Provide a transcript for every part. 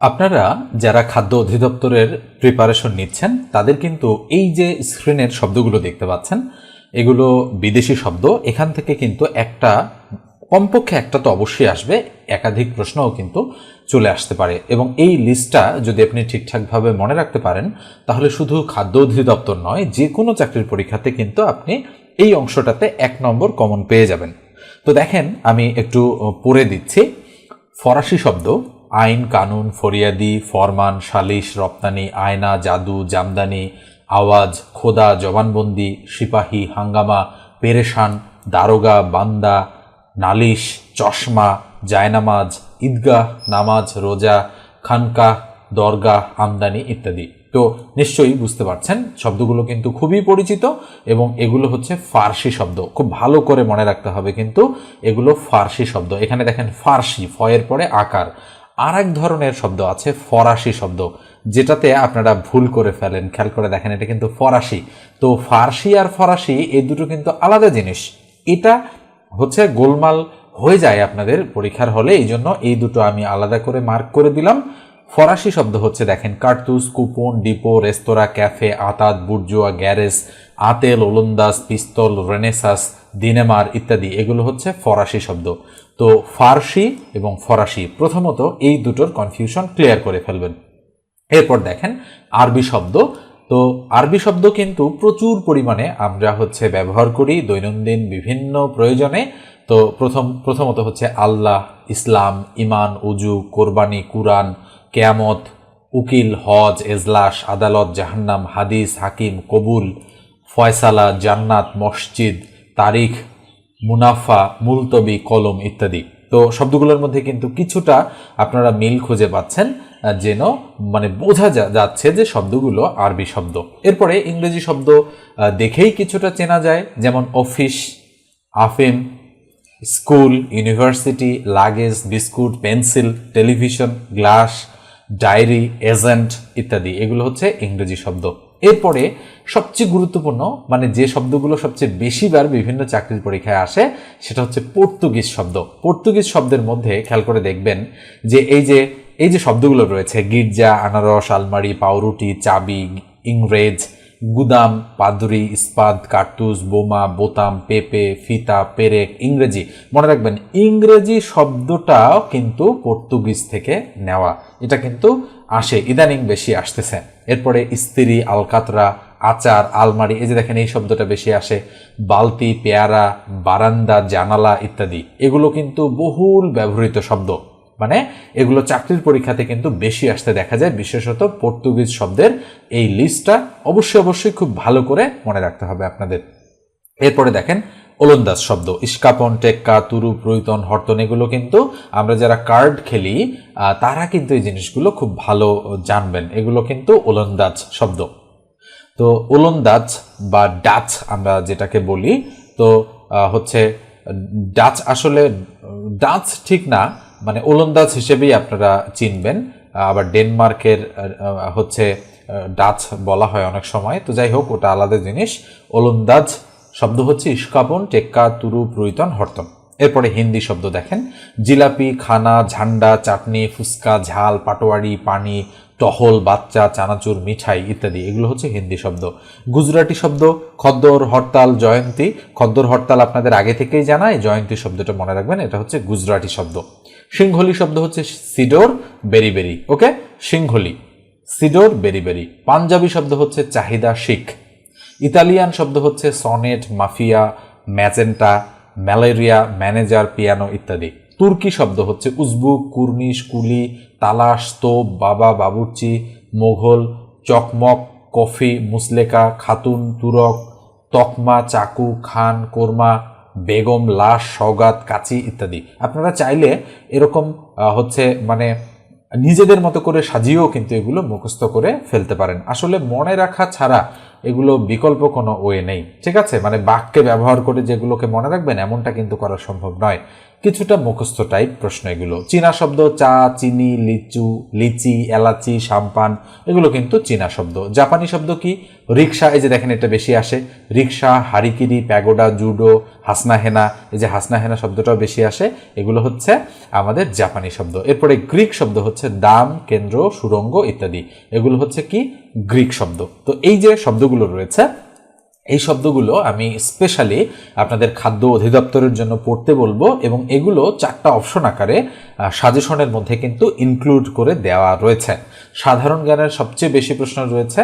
আপনারা যারা খাদ্য অধিদপ্তরের প্রিপারেশন নিচ্ছেন, তাদের কিন্তু এই যে স্ক্রিনের শব্দগুলো দেখতে পাচ্ছেন, এগুলো বিদেশি শব্দ। এখান থেকে কিন্তু একটা, কমপক্ষে একটা তো অবশ্যই আসবে, একাধিক প্রশ্নও কিন্তু চলে আসতে পারে। এবং এই লিস্টটা যদি আপনি ঠিকঠাকভাবে মনে রাখতে পারেন, তাহলে শুধু খাদ্য অধিদপ্তর নয় যে কোনো চাকরির পরীক্ষাতে কিন্তু আপনি এই অংশটাতে এক নম্বর কমন পেয়ে যাবেন। তো দেখেন, আমি একটু পড়ে দিচ্ছি। ফরাসি শব্দ আইন, কানুন, ফরিয়াদি, ফরমান, সালিশ, রপ্তানি, আয়না, জাদু, জামদানি, আওয়াজ, খোদা, জবানবন্দি, সিপাহী, হাঙ্গামা, পেরেশান, দারোগা, বান্দা, নালিশ, চশমা, জায়নামাজ, ঈদগাহ, নামাজ, রোজা, খানকাহ, দরগাহ, আমদানি ইত্যাদি। তো নিশ্চয়ই বুঝতে পারছেন, শব্দগুলো কিন্তু খুবই পরিচিত এবং এগুলো হচ্ছে ফার্সি শব্দ। খুব ভালো করে মনে রাখতে হবে কিন্তু এগুলো ফার্সি শব্দ। এখানে দেখেন ফার্সি, ফয়ের পরে আকার। আর এক ধরনের শব্দ আছে, ফরাসি শব্দ, যেটাতে আপনারা ভুল করে ফেলেন। খেয়াল করে দেখেন, এটা কিন্তু ফরাসি। তো ফার্সি আর ফরাসি এই দুটো কিন্তু আলাদা জিনিস। এটা হচ্ছে গোলমাল হয়ে যায় আপনাদের পরীক্ষার হলে এই জন্য এই দুটো আমি আলাদা করে মার্ক করে দিলাম। ফরাসি শব্দ হচ্ছে, দেখেন কার্তুস কুপন, ডিপো, রেস্তোরাঁ, ক্যাফে, আতাত, বুর্জুয়া গ্যারেজ আতেল, ওলন্দাজ, পিস্তল, রেনেসাস দিনেমার ইত্যাদি, এগুলো হচ্ছে ফরাসি শব্দ। তো ফার্সি এবং ফরাসি প্রথমত এই দুটোর কনফিউশন ক্লিয়ার করে ফেলবেন। এরপর দেখেন আরবি শব্দ। তো আরবি শব্দ কিন্তু প্রচুর পরিমাণে আমরা হচ্ছে ব্যবহার করি দৈনন্দিন বিভিন্ন প্রয়োজনে। তো প্রথম, প্রথমত হচ্ছে আল্লাহ, ইসলাম ইমান উজু, কোরবানি, কুরআন, কেয়ামত, উকিল, হজ, এজলাস, আদালত, জাহান্নাম, হাদিস, হাকিম, কবুল, ফয়সালা, জান্নাত, মসজিদ তারিখ, মুনাফা, মুলতবি, কলম ইত্যাদি। তো শব্দগুলোর মধ্যে কিন্তু কিছুটা আপনারা মিল খুঁজে পাচ্ছেন যেন মানে বোঝা যাচ্ছে যে শব্দগুলো আরবি শব্দ। এরপরে ইংরেজি শব্দ দেখেই কিছুটা চেনা যায়, যেমন অফিস, আফিম, school, university, luggage, biscuit, pencil, television, glass diary, agent ইত্যাদি, এগুলো হচ্ছে ইংরেজি শব্দ। এরপরে সবচেয়ে গুরুত্বপূর্ণ মানে যে শব্দগুলো সবচেয়ে বেশিবার বিভিন্ন চাকরির পরীক্ষায় আসে, সেটা হচ্ছে পর্তুগিজ শব্দ। পর্তুগিজ শব্দের মধ্যে খেয়াল করে দেখবেন যে এই যে এই যে শব্দগুলো রয়েছে, গির্জা, আনারস, আলমারি, পাউরুটি, চাবি, ইংরেজ গুদাম, পাদুরি, ইস্পাত কার্তুস বোমা, বোতাম, পেপে, ফিতা, পেরেক, ইংরেজি। মনে রাখবেন, ইংরেজি শব্দটাও কিন্তু পর্তুগিজ থেকে নেওয়া। এটা কিন্তু আসে, ইদানিং বেশি আসতেছে। এরপরে স্ত্রী আলকাতরা, আচার, আলমারি, এই যে দেখেন, এই শব্দটা বেশি আসে। বালতি, পেয়ারা, বারান্দা, জানালা ইত্যাদি। এগুলো কিন্তু বহুল ব্যবহৃত শব্দ। মানে এগুলো চাকরির পরীক্ষাতে কিন্তু বেশি আসতে দেখা যায়, বিশেষত পর্তুগিজ শব্দের এই লিস্টটা অবশ্যই অবশ্যই খুব ভালো করে মনে রাখতে হবে আপনাদের। এরপরে দেখেন, ওলন্দাজ শব্দ, ইস্কাপন, টেক্কা তুরু প্রৈতন হর্তন, এগুলো কিন্তু আমরা যারা কার্ড খেলি তারা কিন্তু এই জিনিসগুলো খুব ভালো জানবেন। এগুলো কিন্তু ওলন্দাজ শব্দ। তো ওলন্দাজ বা ডাচ আমরা যেটাকে বলি, তো হচ্ছে, ডাচ আসলে ডাচ ঠিক না মানে ওলন্দাজ হিসেবেই আপনারা চিনবেন। আবার ডেনমার্কের হচ্ছে ডাচ বলা হয় অনেক সময়। তো যাই হোক, ওটা আলাদা জিনিস। ওলন্দাজ শব্দ হচ্ছে ইস্কাপন টেক্কা, তুরু প্রৈতন হর্তন। এরপরে হিন্দি শব্দ দেখেন। জিলাপি, খানা, ঝান্ডা, চাটনি, ফুচকা, ঝাল, পাটোয়ারি, পানি, টহল, বাচ্চা, চানাচুর, মিঠাই ইত্যাদি। এগুলো হচ্ছে হিন্দি শব্দ। গুজরাটি শব্দ, খদ্দর হরতাল, জয়ন্তী। খদ্দর হরতাল আপনাদের আগে থেকেই জানায়। জয়ন্তী শব্দটা মনে রাখবেন, এটা হচ্ছে গুজরাটি শব্দ। সিংহলি শব্দ হচ্ছে সিডোর বেরি বেরি ওকে? সিংহলি, সিডোর বেরি বেরি পাঞ্জাবি শব্দ হচ্ছে চাহিদা শিখ। ইতালিয়ান শব্দ হচ্ছে sonnet, mafia, magenta, malaria, manager, piano ইত্যাদি। তুর্কি শব্দ হচ্ছে উজবুক, কুর্নিশ, কুলি, তালাশ তোপ বাবা, বাবুর্চি, মোঘল, চকমক, কফি, মুসলেকা, খাতুন, তুরক, তকমা, চাকু, খান, কোরমা বেগম, লাশ সৌগাত কাচি ইত্যাদি। আপনারা চাইলে এরকম হচ্ছে মানে নিজেদের মতো করে সাজিয়েও কিন্তু এগুলো মুখস্থ করে ফেলতে পারেন। আসলে মনে রাখা ছাড়া এগুলো বিকল্প কোনো ওয়ে নেই। ঠিক আছে? মানে বাক্যে ব্যবহার করে যেগুলোকে মনে রাখবেন, এমনটা কিন্তু করা সম্ভব নয়। কিছুটা মুখস্থ টাইপ প্রশ্ন এগুলো। চীনা শব্দ চা, চিনি, লিচু, লিচি, এলাচি, সাম্পান, এগুলো কিন্তু চীনা শব্দ। জাপানি শব্দ কি? রিক্সা, এই যে দেখেন এটা বেশি আসে। রিক্সা, হারিকিরি, প্যাগোডা, জুডো হাসনা হেনা এই যে হাসনা হেনা শব্দটাও বেশি আসে। এগুলো হচ্ছে আমাদের জাপানি শব্দ। এরপরে গ্রিক শব্দ হচ্ছে দাম, কেন্দ্র, সুরঙ্গ ইত্যাদি। এগুলো হচ্ছে কি? গ্রিক শব্দ। তো এই যে শব্দগুলো রয়েছে এই শব্দগুলো আমি স্পেশালি আপনাদের খাদ্য অধিদপ্তরের জন্য পড়তে বলব এবং এগুলো চারটা অপশন আকারে সাজেশনের মধ্যে কিন্তু ইনক্লুড করে দেওয়া রয়েছে। সাধারণ জ্ঞানের সবচেয়ে বেশি প্রশ্ন রয়েছে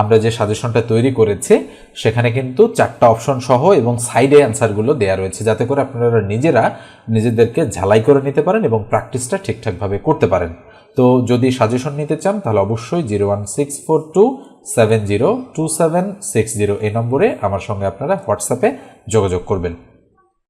আমরা যে সাজেশনটা তৈরি করেছি, সেখানে কিন্তু চারটা অপশন সহ এবং সাইডে অ্যান্সারগুলো দেওয়া রয়েছে, যাতে করে আপনারা নিজেরা নিজেদেরকে ঝালাই করে নিতে পারেন এবং প্র্যাকটিসটা ঠিকঠাকভাবে করতে পারেন। তো যদি সাজেশন নিতে চান, তাহলে অবশ্যই zero one six four two seven zero two seven six zero এই নম্বরে আমার সঙ্গে আপনারা হোয়াটসঅ্যাপে যোগাযোগ করবেন।